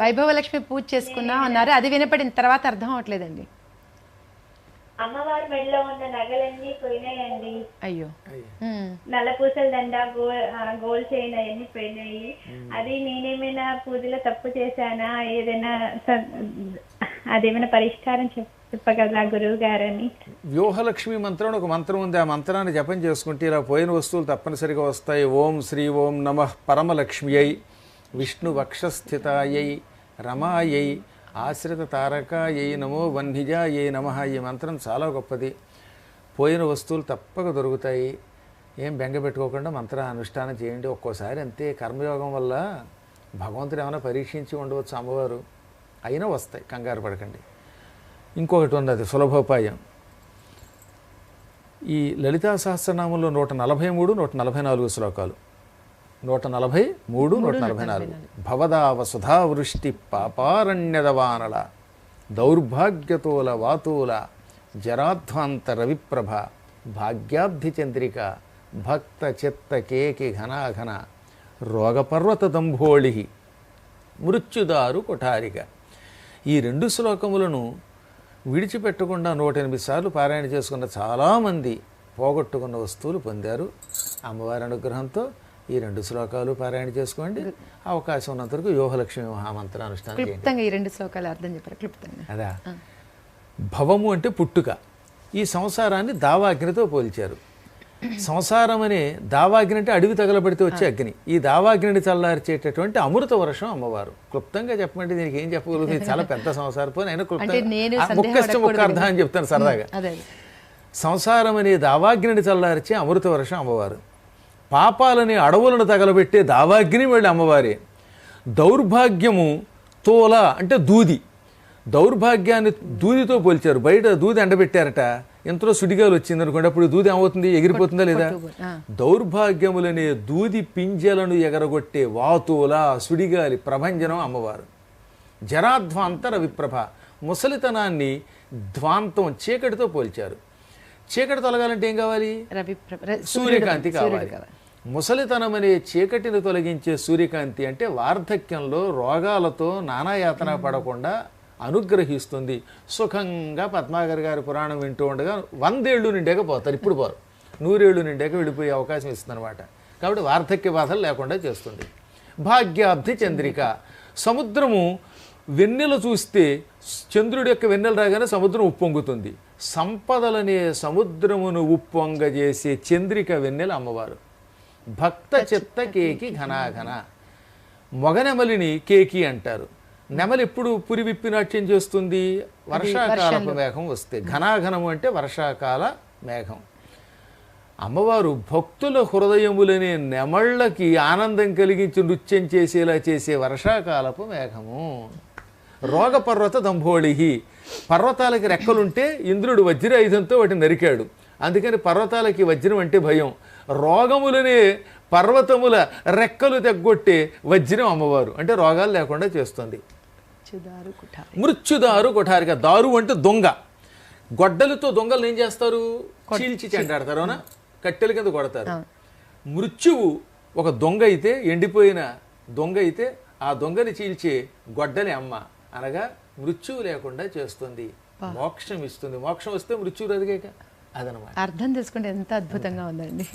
వైభవలక్ష్మి పూజ చేసుకున్నా అన్నారు. అది వినపడిన తర్వాత అర్థం అవట్లేదండి అమ్మవారి మెడలో ఉన్న నగలన్నీ పోయినాయండి. అయ్యో. ఉమ్. నల్ల పూసల దండ గోల్ గోల్డ్ చైన్ అవన్నీ పోయినాయి. అది నేనేమైనా పూజలో తప్పు చేశానా? ఏదైనా అదేమైనా పరిష్కారం చెప్ వ్యూహలక్ష్మి మంత్రం అని ఒక మంత్రం ఉంది. ఆ మంత్రాన్ని జపం చేసుకుంటే ఇలా పోయిన వస్తువులు తప్పనిసరిగా వస్తాయి. ఓం శ్రీ ఓం నమ పరమలక్ష్మ్యై విష్ణు వక్షస్థితాయై రమాయై ఆశ్రిత తారకాయై నమో వన్నిజాయై నమ. ఈ మంత్రం చాలా గొప్పది. పోయిన వస్తువులు తప్పక దొరుకుతాయి. ఏం బెంగ పెట్టుకోకుండా మంత్ర అనుష్ఠానం చేయండి. ఒక్కోసారి అంతే. కర్మయోగం వల్ల భగవంతుడు ఏమైనా పరీక్షించి ఉండవచ్చు అమ్మవారు. అయినా వస్తాయి. కంగారు పడకండి. ఇంకొకటి ఉన్నది సులభోపాయం. ఈ లలితా సహస్రనామంలో నూట నలభై మూడు నూట నలభై నాలుగు శ్లోకాలు. నూట నలభై మూడు నూట నలభై నాలుగు. భవదావ సుధావృష్టి పాపారణ్యదవానల దౌర్భాగ్యతోల వాతూల జరాధ్వాంత రవిప్రభ భాగ్యాబ్ధి చంద్రిక భక్త చిత్త కేకి ఘనాఘన రోగపర్వత దంభోళి మృత్యుదారు కొఠారిక. ఈ రెండు శ్లోకములను విడిచిపెట్టకుండా నూట ఎనిమిది సార్లు పారాయణ చేసుకున్న చాలామంది పోగొట్టుకున్న వస్తువులు పొందారు. అమ్మవారి అనుగ్రహంతో ఈ రెండు శ్లోకాలు పారాయణ చేసుకోండి. అవకాశం ఉన్నంత వరకు యోగలక్ష్మి మహామంత్ర అనుష్ఠానం క్లుప్తంగా ఈ రెండు శ్లోకాలు అర్థం చెప్పారు. క్లుప్తంగా. అదా. భవము అంటే పుట్టుక. ఈ సంసారాన్ని దావాగ్నితో పోల్చారు. సంసారం అనే దావాగ్ని అంటే అడవి తగలబడితే వచ్చే అగ్ని. ఈ దావాగ్నిని చల్లార్చేటటువంటి అమృత వర్షం అమ్మవారు. క్లుప్తంగా చెప్పమంటే దీనికి ఏం చెప్పగలుగుతుంది చాలా పెద్ద సంసారం పోనీ. అయినా అంటే నేను క్లుప్తంగా ముక్కష్టం ముక్క అర్థం అని చెప్తాను సరదాగా. సంసారం అనే దావాగ్నిని చల్లార్చే అమృత వర్షం అమ్మవారు. పాపాలని అడవులను తగలబెట్టే దావాగ్ని వెళ్ళి అమ్మవారే. దౌర్భాగ్యము తోల అంటే దూది. దౌర్భాగ్యాన్ని దూదితో పోల్చారు. బయట దూది ఎండబెట్టారట. ఎంతలో సుడిగాలు వచ్చింది అనుకోండి అప్పుడు దూది ఏమవుతుంది? ఎగిరిపోతుందా లేదా. దౌర్భాగ్యములనే దూది పింజలను ఎగరగొట్టే వాతుల సుడిగాలి ప్రభంజనం అమ్మవారు. జరాధ్వాంతర విప్రభ ముసలితనాన్ని ధ్వాంతం చీకటితో పోల్చారు. చీకటి తొలగాలంటే ఏం కావాలి? సూర్యకాంతి కావాలి. ముసలితనం అనే చీకటిని తొలగించే సూర్యకాంతి అంటే వార్ధక్యంలో రోగాలతో నానాయాతన పడకుండా అనుగ్రహిస్తుంది. సుఖంగా పద్మాగర్ గారి పురాణం వింటూ ఉండగా వందేళ్ళు నిండాక పోతారు ఇప్పుడు పోరు. నూరేళ్ళు నిండాక వెళ్ళిపోయే అవకాశం ఇస్తుందన్నమాట. కాబట్టి వార్ధక్య బాధలు లేకుండా చేస్తుంది. భాగ్యాబ్ధి చంద్రిక. సముద్రము వెన్నెల చూస్తే చంద్రుడి యొక్క వెన్నెల రాగానే సముద్రం ఉప్పొంగుతుంది. సంపదలనే సముద్రమును ఉప్పొంగజేసే చంద్రిక వెన్నెల అమ్మవారు. భక్త చిత్త కేకి ఘనాఘన. మొగనెమలిని కేకి అంటారు. నెమలి ఎప్పుడు పురి విప్పి నాట్యం చేస్తుంది? వర్షాకాలపు మేఘం వస్తే. ఘనాఘనము అంటే వర్షాకాల మేఘం. అమ్మవారు భక్తుల హృదయములనే నెమళ్ళకి ఆనందం కలిగించి నృత్యం చేసేలా చేసే వర్షాకాలపు మేఘము. రోగపర్వత దంభోళి పర్వతాలకి రెక్కలుంటే ఇంద్రుడు వజ్రాయుధంతో వాటిని నరికాడు. అందుకని పర్వతాలకి వజ్రం అంటే భయం. రోగములనే పర్వతముల రెక్కలు తెగ్గొట్టే వజ్రం అమ్మవారు. అంటే రోగాలు లేకుండా చేస్తుంది. చుదారు కుఠారి మృత్యుదారు కొఠారిక. దారు అంటే దొంగ. గొడ్డలతో దొంగలు ఏం చేస్తారు? చీల్చి చెండాడతారు అవునా? కట్టెల కింద కొడతారు. మృత్యువు ఒక దొంగ అయితే ఎండిపోయిన దొంగ అయితే ఆ దొంగని చీల్చే గొడ్డలి అమ్మ. అనగా మృత్యువు లేకుండా చేస్తుంది. మోక్షం ఇస్తుంది. మోక్షం వస్తే మృత్యువు రదిగాక అదనమాట. అర్థం తెలుసుకుంటే ఎంత అద్భుతంగా ఉందండి.